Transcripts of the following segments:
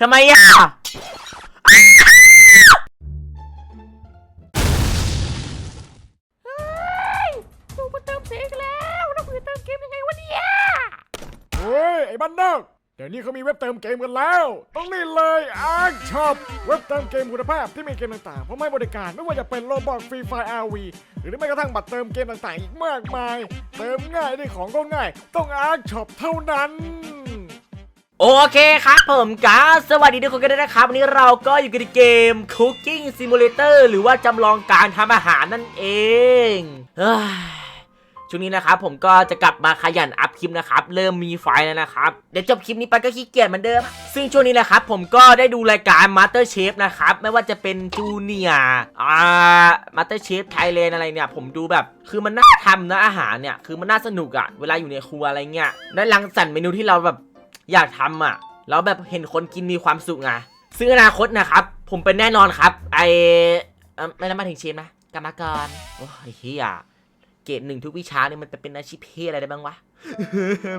ทำไมอะ กูมาเติมเสียงอีกแล้วแล้วกูจะเติมเกมยังไงวะเนี่ย เฮ้ย ไอ้บ้านนอกเดี๋ยวนี้เขามีเว็บเติมเกมกันแล้ว ต้องนี่เลยอาร์ช็อปเว็บเติมเกมคุณภาพที่มีเกมต่างๆพร้อมให้บริการไม่ว่าจะเป็นโลบอกฟรีไฟอาร์วีหรือแม้กระทั่งบัตรเติมเกมต่างๆ อีกมากมาย เติมง่ายได้ของก็ง่าย ต้องอาร์ช็อปเท่านั้น โอเคครับผมกาสวัสดีทุกคนกันด้วยนะครับ วันนี้เราก็อยู่กันในเกม Cooking Simulator หรือว่าจำลองการทำอาหารนั่นเองช่วงนี้นะครับผมก็จะกลับมาขยันอัพคลิปนะครับ เริ่มมีไฟแล้วนะครับ เดี๋ยวจบคลิปนี้ไปก็ขี้เกียจเหมือนเดิม ซึ่งช่วงนี้นะครับผมก็ได้ดูรายการ Master Chef นะครับ ไม่ว่าจะเป็นจูเนียอ่า Master Chef Thailand อะไรเนี่ย ผมดูแบบคือมันน่าทำนะอาหารเนี่ย คือมันน่าสนุกอะเวลาอยู่ในครัวอะไรเงี้ยได้รังสรรค์เมนูที่เราแบบ อยากทำอะแล้วแบบเห็นคนกินมีความสุขไงซึ่งอนาคตนะครับ ผมเป็นแน่นอนครับ ไอไม่ได้มาถึงเชฟนะกรรมกรโอ้ยเฮียเกรดหนึ่งทุกวิชาเนี่ยมันจะเป็นอาชีพเพศอะไรได้บ้างวะ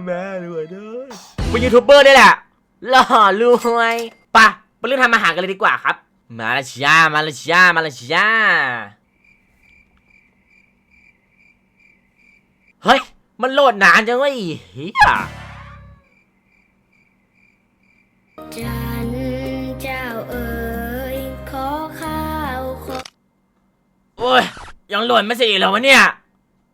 แม่รวยด้วยเป็นยูทูบเบอร์ได้แหละหล่อรวยปะไปเรื่องทำอาหารกันเลยดีกว่าครับ มาละจ้ามาละจ้ามาละจ้าเฮ้ย มันโหลดนานจังวะอ้เฮีย จันเจ้าเอ๋ยขอข้าวขอโอ้ยยังหลดไม่เสร็จอีกแล้ววะเนี่ย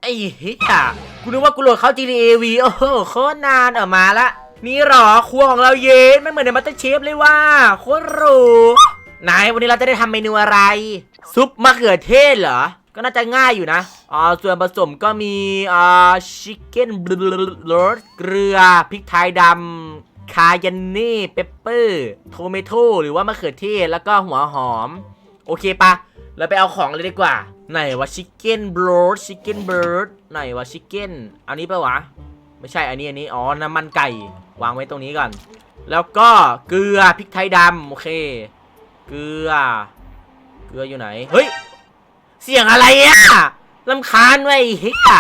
ไอ้เหี้ยกูนึกว่ากูโหลดเข้า GTA V โอ้โหโคตรนานเออกมาละ นี่หรอครัวของเราเย็นไม่เหมือนในมัตเตอร์เชฟเลยว่าโคตรหรูไหนวันนี้เราจะได้ทำเมนูอะไร ซุปมะเขือเทศเหรอ ก็น่าจะง่ายอยู่นะอ่าส่วนผสมก็มีอ่าชิคเก้นบลูเกลือพริกไทยดำ คายันนี่เปปเปอร์โทเมโตหรือว่ามะเขือเทศแล้วก็หัวหอม โอเคปะเราไปเอาของเลยดีกว่า ไหนวะชิคเก้นบรดชิคเก้นเบิร์ดไหนวะชิคเก้นอันนี้ปะวะ ไม่ใช่อันนี้อันนี้ อ๋อ น้ำมันไก่ วางไว้ตรงนี้ก่อน แล้วก็เกลือพริกไทยดำโอเค เกลือ เกลืออยู่ไหน เฮ้ย เสียงอะไรอะลำคาญไว้เฮีย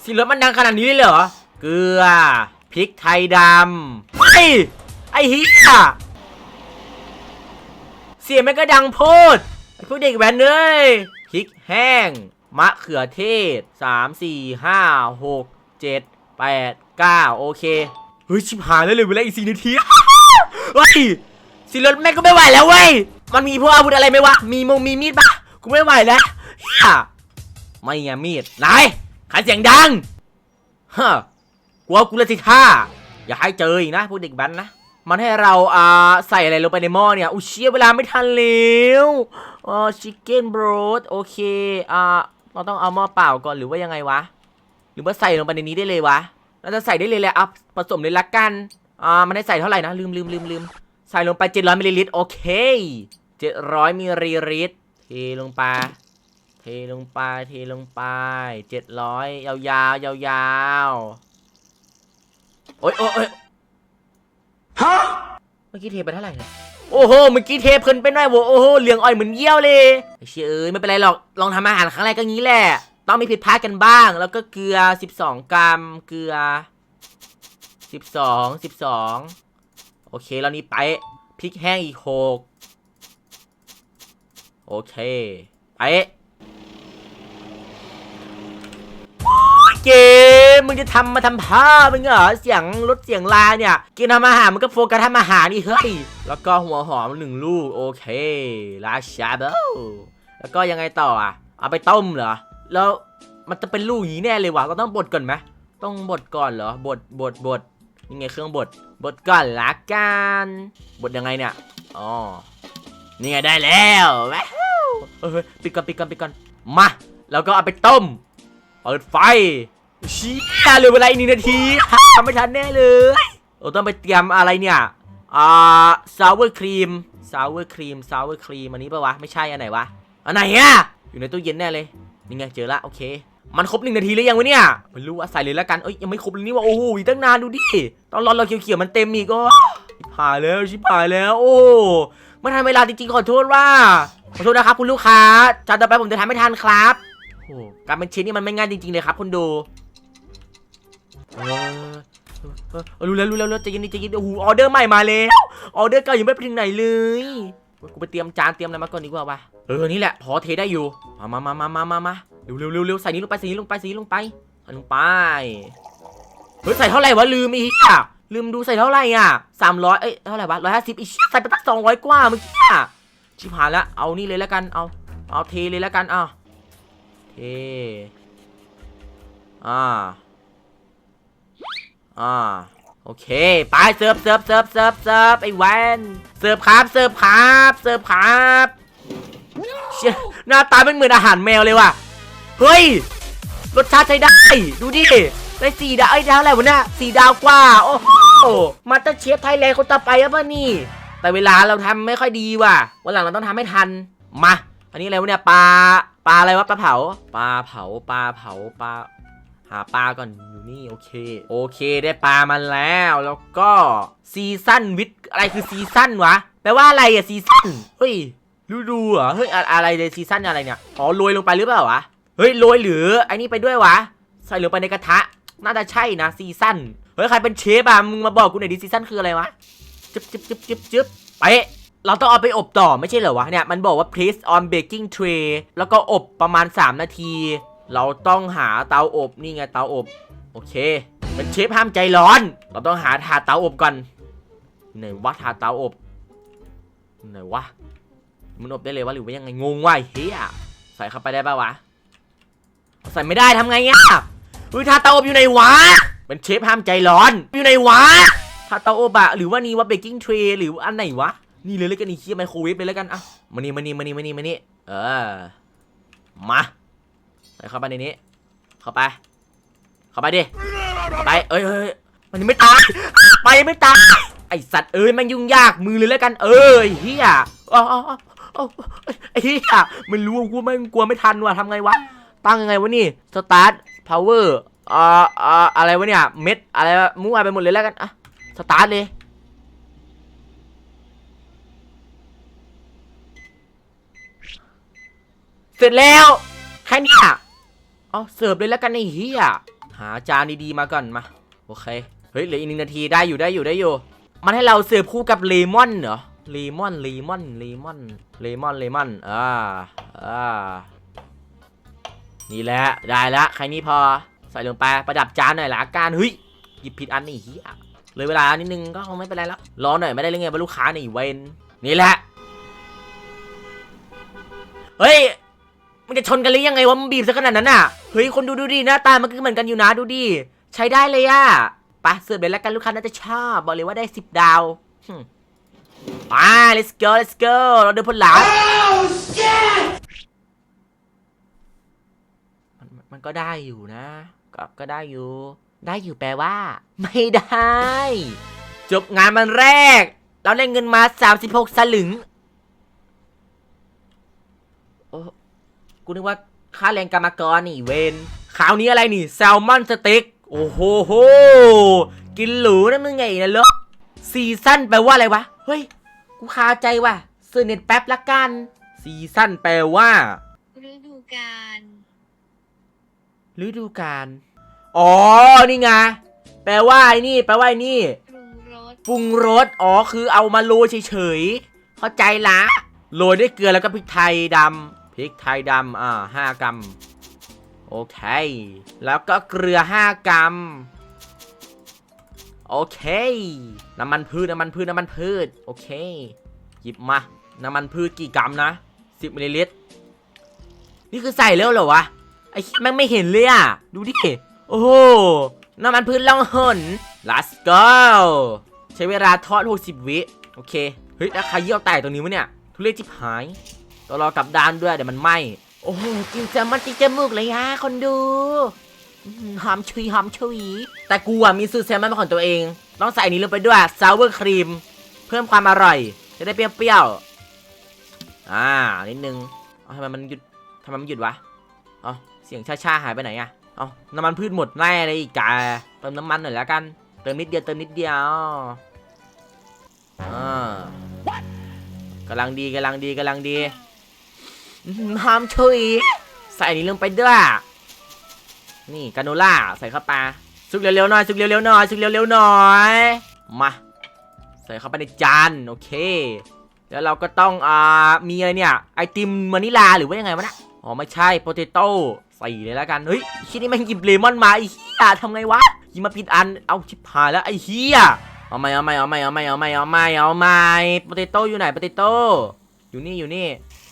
เสียงรถมันดังขนาดนี้เลยเหรอ เกลือ พริกไทยดำเฮ้ยไอ้เฮียเสียงมันก็ดังโพดไอ้พวกเด็กแว้นเลยพริกแห้ง มะเขือเทศ3 4 5 6 7 8 9โอเค เฮ้ย ชิบหายแล้วเลยเวลาอีกสี่นาทีเฮ้ยสิรถแม่งก็ไม่ไหวแล้วเว้ย มันมีพวกอาวุธอะไรไหมวะ มีมงมีมีดปะกูไม่ไหวแล้วเฮียไม่ไงมีดไหนขายเสียงดังฮะ กลัวกูละสิท่าอย่าให้เจออีกนะพวกเด็กแว้นนะ มันให้เราอ่าใส่อะไรลงไปในหม้อเนี่ยอุ้ยเชี่ยเวลาไม่ทันแล้วอ่าชิคเก้นบรดโอเคอ่าเราต้องเอาหม้อเปล่าก่อนหรือว่ายังไงวะ หรือว่าใส่ลงไปในนี้ได้เลยวะเราจะใส่ได้เลยแหละอะผสมเลยละกันอ่ามันได้ใส่เท่าไหร่นะลืมลืมลืมลืมใส่ลงไป700มิลลิลิตรโอเค700มิลลิลิตรเทลงไปเทลงไปเทลงไป700ยาวยาวๆโอ๊ย โอ๊ยโอ๊ยเมื่อกี้เทไปเท่าไหร่เนี่ยโอ้โหเมื่อกี้เทเพลินไปหน่อยโว้โอ้โหเหลืองอ่อยเหมือนเยี่ยวเลยไอ้เชี่ยเอ้ยไม่เป็นไรหรอกลองทำอาหารครั้งแรกก็งี้แหละต้องมีผิดพลาดกันบ้าง แล้วก็เกลือ 12 กรัม เกลือ 12 12 โอเคแล้วนี่ไปพริกแห้งอีก 6 โอเค ไปเก มมึงจะทำมาทำผ้ามึงเหรอเสียงลดเสียงลาเนี่ย กินทำอาหารมันก็โฟกัสทำอาหารนี่เฮ้ยแล้วก็หัวหอมหนึ่งลูกโอเคลาชาเบลแล้วก็ยังไงต่ออะเอาไปต้มเหรอแล้วมันจะเป็นลูกอย่างนี้แน่เลยวะก็ต้องบดก่อนไหมต้องบดก่อนเหรอบดบดบดยังไงเครื่องบดบดก่อนละกันบดยังไงเนี่ยอ๋อนี่ไงได้แล้วแว้าวเฮ้ยปิดก่อนปิดก่อนปิดก่อนมาแล้วก็เอาไปต้มเปิดไฟ ชี้เหลือเวลาอีกหนึ่งนาทีทำไม่ทันแน่เลยเราต้องไปเตรียมอะไรเนี่ยอ่าซาวเวอร์ครีมซาวเวอร์ครีมซาวเวอร์ครีมอันนี้ปะวะไม่ใช่อันไหนวะอันไหนอะอยู่ในตู้เย็นแน่เลยนี่ไงเจอละโอเค มันครบหนึ่งนาทีหรือยังวะเนี่ยไม่รู้ว่าใส่เลยแล้วกันเอ้ยยังไม่ครบเลยนี่วะโอ้โหตั้งนานดูดิตอนรอนเราเขียวๆมันเต็มอีกก็ชิบหายแล้วชิบหายแล้ว โอ้ไม่ทันเวลาจริงๆขอโทษว่าขอโทษนะครับคุณลูกค้าจานต่อไปผมจะทำไม่ทันครับโอ้การเป็นเชฟนี่มันไม่ง่ายจริงๆเลยครับคุณดู เออเออเออรู้แล้วรู้แล้วรู้แล้วใจเย็นดิใจเย็นดิโอ้โหออเดอร์ใหม่มาแล้วออเดอร์เก่ายังไม่ไปถึงไหนเลยกูไปเตรียมจานเตรียมอะไรมาก่อนดีกว่าวะเออนี่แหละพอเทได้อยู่มามามามามามามาเร็วเร็วเร็วเร็วใส่นี้ลงไปใส่นี้ลงไปใส่นี้ลงไปใส่ลงไปเฮ้ยใส่เท่าไหร่วะลืมอีกอะลืมดูใส่เท่าไหร่อะสามร้อยเอ้ยเท่าไหร่วะร้อยห้าสิบอีกใส่ไปตั้งสองร้อยกว่าเมื่อกี้อะชิบหายละเอานี่เลยแล้วกันเอาเอาเทเลยแล้วกันเอาเทอ่า อ่าโอเคไปเสิร์ฟเสิร์ฟเสิร์ฟเสิร์ฟเสิร์ฟไอ้แวนเสิร์ฟครับเสิร์ฟครับเสิร์ฟครับเชี่ยหน้าตาไม่เหมือนอาหารแมวเลยว่ะเฮ้ยรสชาติใช้ได้ ดูดิได้สี่ดาวไอ้ดาวอะไรวะเนี่ยสี่ดาวกว่า โอ้โหมาสเตอร์เชฟไทยแลนด์คนต่อไปอะป่ะนี่ แต่เวลาเราทำไม่ค่อยดีว่ะวันหลังเราต้องทำให้ทันมา อันนี้อะไรวะเนี่ยปลาปลาอะไรวะปลาเผาปลาเผาปลาเผาปลา หาปลาก่อนอยู่นี่โอเค โอเคได้ปลามาแล้วแล้วก็ซีซั่นวิทอะไรคือซีซั่นวะแปลว่าอะไรอะซีซั่นเฮ้ยฤดูเหรอเฮ้ยอะไรเลยซีซั่นอะไรเนี่ยอ๋อโรยลงไปหรือเปล่าวะเฮ้ยโรยหรือไอ้นี่ไปด้วยวะใส่ลงไปในกระทะ น่าจะใช่นะซีซั่นเฮ้ยใครเป็นเชฟอะมึงมาบอกกูหน่อยดิซีซั่นคืออะไรวะจึ๊บจึ๊บจึ๊บจึ๊บจึ๊บไปเราต้องเอาไปอบต่อไม่ใช่เหรอวะเนี่ยมันบอกว่า place on baking tray แล้วก็อบประมาณ 3 นาที เราต้องหาเตาอบนี่ไงเตาอบ โอเคเป็นเชฟห้ามใจร้อน เราต้องหาถาดเตาอบก่อนไหนวะถาดเตาอบไหนวะมันอบได้เลยวะหรือว่ายังไงงงวะเฮียใส่เข้าไปได้ป่าวะใส่ไม่ได้ทำไงอะอุ้ยถาดเตาอบอยู่ไหนวะเป็นเชฟห้ามใจร้อนอยู่ไหนวะถาดเตาอบอะหรือว่านี่ว่าเบกกิ้งเทรหรืออันไหนวะนี่เลยแล้วกันนี่เคียไมโครเวฟเลยแล้วกันอะมานี่มานี่มานี่มานี่มานี่เออมา ใส่เข้าไปในนี้ เข้าไป เข้าไปดิไปเอ้ยเอ้ยเอ้ยมันยังไม่ตายไปยังไม่ตายไอสัตว์เอ้ยมันยุ่งยากมือเลยแล้วกัน เอ้ยเฮียอ๋อไอ้เฮียมันรู้ว่ากูไม่กลัวไม่ทันว่ะทำไงวะ ตั้งยังไงวะนี่สตาร์ทพาวเวอร์อ่าอ่าอะไรวะเนี่ย เม็ดอะไรมั่วไปหมดเลยแล้วกันอะสตาร์ทเลยเสร็จแล้วแค่เนี้ย เอาเสิร์ฟเลยแล้วกันไอ้เฮียหาจานดีๆมาก่อนมา โอเค เฮ้ยเหลืออีกหนึ่งนาทีได้อยู่ได้อยู่ได้อยู่ มันให้เราเสิร์ฟคู่กับเลมอนเหรอเลมอนเลมอนเลมอนเลมอนเลมอนอ่าอ่านี่แหละได้ละแค่นี้พอใส่ลงไปประดับจานหน่อยละกันเฮ้ยหยิบผิดอันนี่เฮียเลยเวลานิดนึงก็คงไม่เป็นไรแล้วรอหน่อยไม่ได้เลยไงว่าลูกค้านี่เวนนี่แหละเฮ้ย มันจะชนกันหรือยังไงวะมันบีบซะขนาดนั้นน่ะเฮ้ยคนดูดูดิหน้าตามันก็เหมือนกันอยู่นะดูดิใช้ได้เลยอะไปเสิร์ฟเลยแล้วกันลูกค้าน่าจะชอบบอกเลยว่าได้สิบดาวหึไป let's go let's go เราเดินพลหลังมันมันมันก็ได้อยู่นะ ก็ก็ได้อยู่ ได้อยู่แปลว่า ไม่ได้ จบงานมันแรก เราได้เงินมา 36 สลึงโอ้ กูนึกว่าค่าแรงกรรมกรนี่เวนข่าวนี้อะไรนี่แซลมอนสเต็กโอ้โหโหกินหรูนะมึงไงนะเลอะซีซั่นแปลว่าอะไรวะ เฮ้ย กูคาใจว่ะเสื้อเน็ตแป๊บละกัน ซีซั่นแปลว่าฤดูกาลฤดูกาลอ๋อ นี่ไง แปลว่าไอ้นี่ แปลว่าไอ้นี่ ปรุงรสปรุงรส อ๋อ คือเอามาโรยเฉยๆ เข้าใจละ โรยด้วยเกลือแล้วก็พริกไทยดำ พริกไทยดำอ่าห้ากรัมโอเค แล้วก็เกลือห้ากรัม โอเค น้ำมันพืช น้ำมันพืช น้ำมันพืช โอเค หยิบมา น้ำมันพืชกี่กรัมนะ 10มิลลิลิตร นี่คือใส่แล้วเหรอวะ ไอ้แม่งไม่เห็นเลยอะ ดูดิ โอ้โห น้ำมันพืชล่องหน let's go ใช้เวลาทอด 60 วิ โอเค เฮ้ยแล้วใครเยี่ยวแตกตรงนี้วะเนี่ย ทุเรศจิบหาย ต้องรอกลับด้านด้วยเดี๋ยวมันไหม้โอ้โหกินแซลมอนติดจมูกเลยฮะคนดูอื้อหือหอมชุยหอมชุยแต่กูอะมีสูตรแซลมอนเป็นของตัวเอง ต้องใส่อันนี้ลงไปด้วยซาวเวอร์ครีม เพิ่มความอร่อย จะได้เปรี้ยวๆอ่านิดนึงเอาทำไมมันหยุดทำไมมันหยุดวะเอาเสียงชาๆหายไปไหนอะเอาน้ำมันพืชหมดแน่เลยอีกาเติมน้ำมันหน่อยแล้วกัน เติมนิดเดียวเติมนิดเดียวอ่ากำลังดีกำลังดีกำลังดีอื้อ หือมชุยใส่อันนี้ลงไปด้วย นี่กาโนล่าใส่เข้าไปสุกเร็วๆหน่อยสุกเร็วๆหน่อยสุกเร็วๆหน่อย มา ใส่เข้าไปในจานโอเค แล้วเราก็ต้องอ่ามีอะไรเนี่ย ไอติมวานิลาหรือว่ายังไงวะนะอ๋อไม่ใช่โปเตโต้ใส่เลยแล้วกัน เฮ้ยชิ้นนี้แม่งหยิบเลมอนมาไอ้เหี้ยทำไงวะหยิบมาผิดอันเอาชิบหายแล้วไอ้เหี้ยเอาไม่เอาไม่เอาไม่เอาไม่เอาไม่เอาไม่เอาไม่โปเตโต้อยู่ไหนโปเตโต้อยู่นี่อยู่นี่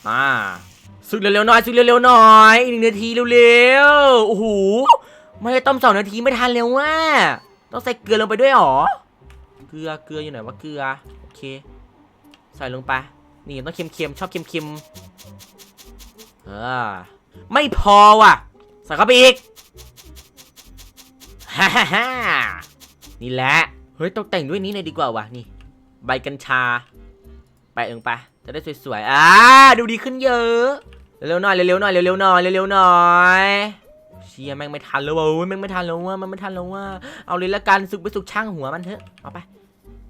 อ่า สุกเร็วๆหน่อยสุกเร็วๆหน่อยอีกหนึ่งนาทีเร็วๆโอ้โหไม่ได้ต้มสองนาทีไม่ทันเร็วว่ะต้องใส่เกลือลงไปด้วยเหรอเกลือเกลืออยู่ไหนวะเกลือโอเค ใส่ลงไปนี่ต้องเค็มๆชอบเค็มๆเออไม่พอว่ะใส่เข้าไปอีกฮ่าฮ่าฮ่านี่แหละเฮ้ยตกแต่งด้วยนี้เลยดีกว่าว่ะนี่ ใบกัญชาไปลงไป จะได้สวยๆ อ่า ดูดีขึ้นเยอะ เร็วๆหน่อยเร็วๆหน่อยเร็วๆหน่อยเร็วๆหน่อยเชียแม่งไม่ทันแล้วว่ะโอ้ยแม่งไม่ทันแล้วว่ะมันไม่ทันแล้วว่ะเอาเลยละกันสุกไปสุกช่างหัวมันเถอะเอาไป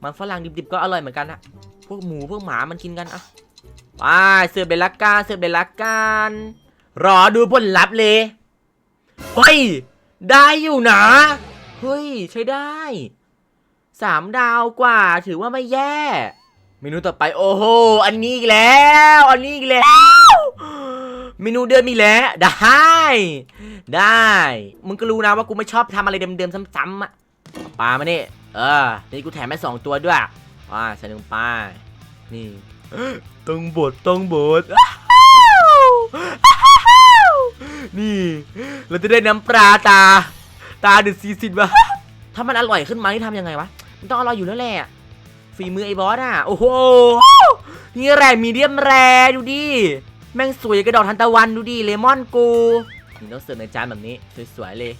มันฝรั่งดิบๆก็อร่อยเหมือนกันอะพวกหมูพวกหมามันกินกันอะไปเสิร์ฟเลยละกันเสิร์ฟเลยละกันรอดูผลลัพธ์เลยเฮ้ยได้อยู่นะเฮ้ยใช้ได้สามดาวกว่าถือว่าไม่แย่ เมนูต่อไปโอ้โหอันนี้อีกแล้ว อันนี้อีกแล้ว เมนูเดิมอีกแล้วได้ ได้ มึงก็รู้นะว่ากูไม่ชอบทำอะไรเดิมๆซ้ำๆอะเอาปลามานี่เออนี่กูแถมให้สองตัวด้วยอ่าใส่ลงไปนี่ต้องบดต้องบดอ้าวอ้าวนี่ เราจะได้น้ำปลาตา ตาเดือดซีซิดวะถ้ามันอร่อยขึ้นมานี่ทำยังไงวะ มันต้องอร่อยอยู่แล้วแหละ ฝีมือไอ้บอสอะ โอ้โห นี่แร่มีเดียมแรดูดิ แม่งสวยกระดอกทันตะวันดูดิ เลมอนกูนี่ต้องเสิร์ฟในจานแบบนี้สวยๆเลย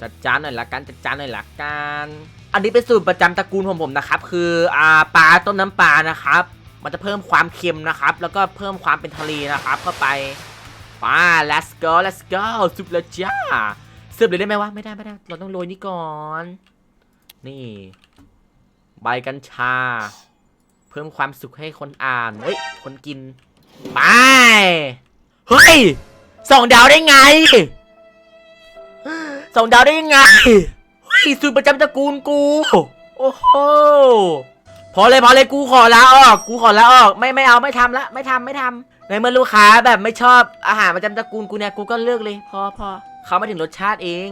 จัดจานหน่อยละกันจัดจานหน่อยละกัน อันนี้เป็นสูตรประจำตระกูลของผมนะครับ คืออ่าปลาต้มน้ำปลานะครับ มันจะเพิ่มความเค็มนะครับ แล้วก็เพิ่มความเป็นทะเลนะครับ เข้าไปป้า let's go let's go สุดแล้วจ้าเสิร์ฟเลยได้ไหมวะ ไม่ได้ไม่ได้ เราต้องโรยนี่ก่อน นี่ ใบกัญชา เพิ่มความสุขให้คนอ่าน เฮ้ย คนกิน ไป เฮ้ยสองดาวได้ไงสองดาวได้ยังไง เฮ้ยสูตรประจำตระกูลกู โอ้โห พอเลยพอเลยกูขอลาออก กูขอลาออก ไม่ไม่เอาไม่ทำละ ไม่ทำไม่ทำในเมื่อลูกค้าแบบไม่ชอบอาหารประจำตระกูลกูเนี่ยกูก็เลิกเลย พอพอเขาไม่ถึงรสชาติเอง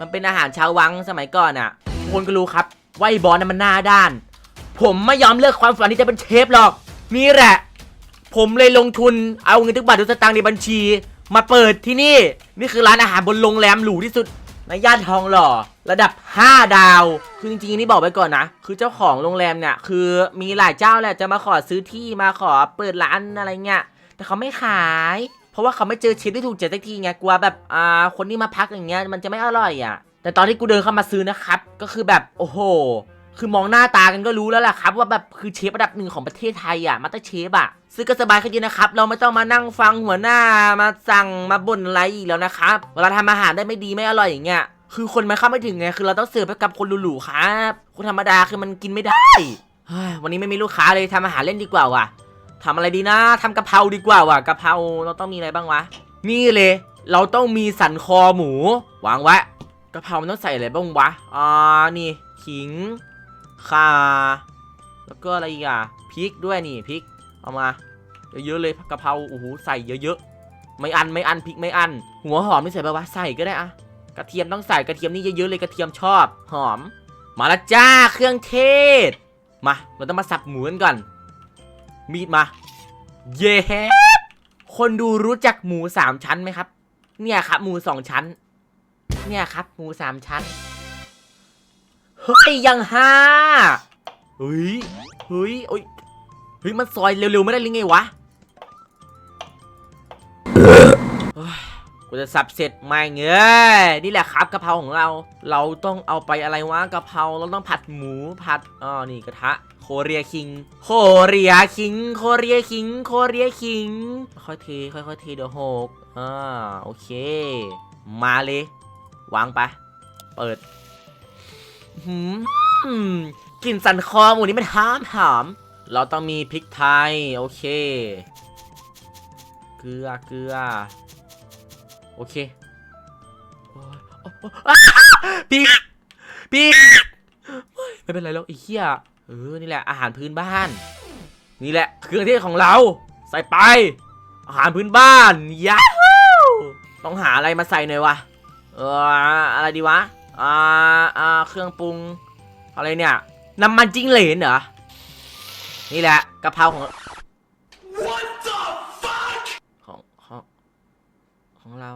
มันเป็นอาหารชาววังสมัยก่อนอะ่ะทุกคนก็รู้ครับ ไอ้บอลน่ะมันหน้าด้าน ผมไม่ยอมเลิกความฝันที่จะเป็นเชฟหรอก นี่แหละ ผมเลยลงทุนเอาเงินทุกบาททุกสตางค์ในบัญชี มาเปิดที่นี่ นี่คือร้านอาหารบนโรงแรมหรูที่สุดในย่านทองหล่อ ระดับ 5 ดาว คือจริงๆนี่บอกไว้ก่อนนะ คือเจ้าของโรงแรมเนี่ย คือมีหลายเจ้าแหละจะมาขอซื้อที่มาขอเปิดร้านอะไรเงี้ย แต่เขาไม่ขาย เพราะว่าเขาไม่เจอเชฟที่ถูกใจสักทีไง กลัวแบบ อ่า คนที่มาพักอย่างเงี้ยมันจะไม่อร่อยอะ แต่ตอนที่กูเดินเข้ามาซื้อนะครับ ก็คือแบบโอ้โห คือมองหน้าตากันก็รู้แล้วแหละครับ ว่าแบบคือเชฟระดับหนึ่งของประเทศไทยอะมาสเตอร์เชฟอะซื้อก็สบายขึ้นเยอะนะครับ เราไม่ต้องมานั่งฟังหัวหน้ามาสั่งมาบ่นอะไรอีกแล้วนะครับ เวลาทำอาหารได้ไม่ดีไม่อร่อยอย่างเงี้ยคือคนมันเข้าไม่ถึงไงคือเราต้องเสิร์ฟให้กับคนหรูๆครับคนธรรมดาคือมันกินไม่ได้วันนี้ไม่มีลูกค้าเลยทำอาหารเล่นดีกว่าว่ะทำอะไรดีนะทำกะเพราดีกว่าว่ะกะเพราเราต้องมีอะไรบ้างวะ นี่เลย เราต้องมีสันคอหมูวางไว้ กะเพรามันต้องใส่อะไรบ้างวะ อ่า นี่ ขิง ข่า แล้วก็อะไรอีกอะ พริกด้วยนี่ พริก เอามา เยอะๆเลยกะเพรา โอ้โห ใส่เยอะๆ ไม่อัน ไม่อัน พริกไม่อัน หัวหอมไม่ใส่ปะวะ ใส่ก็ได้อะกระเทียมต้องใส่ กระเทียมนี่เยอะๆเลย กระเทียมชอบ หอม มาละจ้า เครื่องเทศ มา เราต้องมาสับหมูกันก่อน มีดมา เย้ คนดูรู้จักหมูสามชั้นไหมครับ เนี่ยครับหมูสองชั้น เนี่ยครับหมูสามชั้น เฮ้ย ยังห้าเฮ้ย เฮ้ยโอ้ยเฮ้ย มันซอยเร็วๆ ไม่ได้หรือไงวะกูจะสับเสร็จไม่เงยนี่แหละครับกะเพราของเรา เราต้องเอาไปอะไรวะกะเพราเราต้องผัดหมูผัดอ๋อนี่กระทะโคเรียคิง โคเรียคิง โคเรียคิง โคเรียคิง ค่อยๆเทค่อยๆเทเดี๋ยวหกอ่าโอเค มาเลย วางไปเปิดหืมกลิ่นสันคอหมูนี่มันหอมหอมเราต้องมีพริกไทย โอเค เกลือเกลือ โอเคโอ้ยโอ้ยอ้าพริกพี่ไม่เป็นไรหรอกไอ้เหี้ยเออนี่แหละอาหารพื้นบ้าน นี่แหละเครื่องเทศของเรา ใส่ไป อาหารพื้นบ้านยาฮูต้องหาอะไรมาใส่หน่อยวะ เอออะไรดีวะอ่าอ่าเครื่องปรุง อะไรเนี่ยน้ำมันจิ้งเหลนเหรอ นี่แหละกะเพราของของของของเรา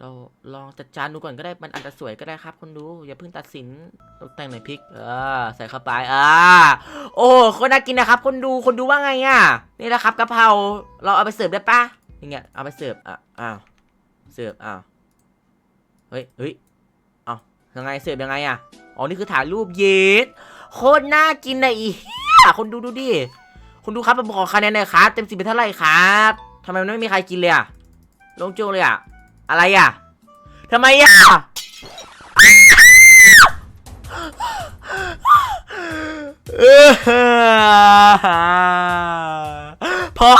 เราลองจัดจานดูก่อนก็ได้มันอาจจะสวยก็ได้ครับคนดูอย่าเพิ่งตัดสินตกแต่งหน่อยพริก เออใส่เข้าไปอ่าโอ้คนน่ากินนะครับ คนดูคนดูว่าไงอะ นี่แหละครับกะเพราเราเอาไปเสิร์ฟได้ปะนี่ไงเอาไปเสิร์ฟอะอ้าวเสิร์ฟอ้าว ฮ้ยเฮ้ยเอายังไงเสิร์ฟยังไงอะอ๋อนี่คือถ่ายรูปเย็ดโคตรน่ากินนะอีเฮียคนดูดูดิคนดูครับผมขอคะแนนหน่อยครับเต็มสิบเป็นเท่าไหร่ครับทำไมมันไม่มีใครกินเลยอะลงโจ้งเลยอะ อะไรอะทำไมอะพอ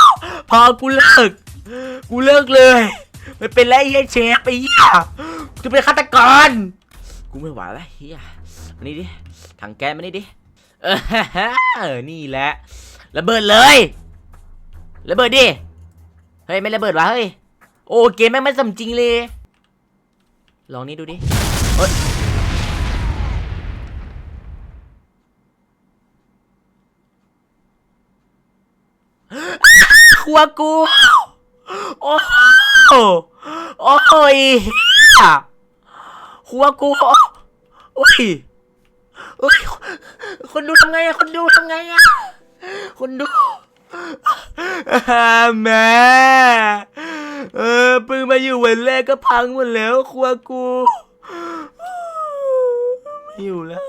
พอกูเลิก กูเลิกเลยไม่เป็นไรเฮียเชฟไอ้เหี้ย จะเป็นฆาตกร กูไม่ไหวแล้วเฮียมานี่ดิถังแก๊สมานี่ดิ เออ นี่แหละ ระเบิดเลย ระเบิดดิ เฮ้ย ไม่ระเบิดวะเฮ้ย โอ้เกมแม่งไม่สมจริงเลย ลองนี่ดูดิ เฮ้ยครัวกู โอ้โหโอ้ย ครัวกูโอ้ยโอ้ยคนดูทำไงอะคนดูทำไงอะคนดูอ่าแม่เออเพิ่งมาอยู่วันแรกก็พังหมดแล้วครัวกูไม่อยู่แล้ว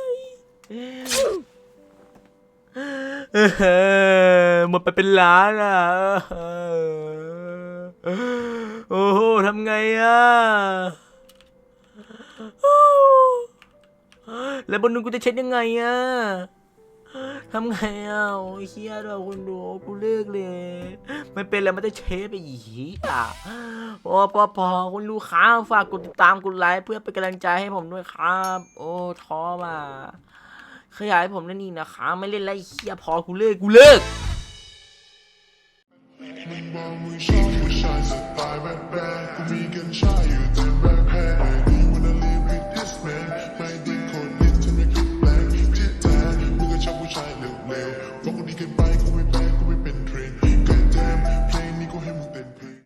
หมดไปเป็นล้านอะโอ้โหทำไงอะ แล้วบนนู้นกูจะเช็ดยังไงอะทำไงอะโอ้ยเฮียด้วยคุณดูกูเลิกเลย ไม่เป็นแล้วมันจะเชฟไปอีกอะโอ้พอพอคุณลูกค้าฝากกดติดตามกดไลค์เพื่อเป็นกำลังใจให้ผมด้วยครับ โอ้ท้อมาขยายผมนั่นนี่นะคะไม่เล่นไรเฮียพอกูเลิกกูเลิก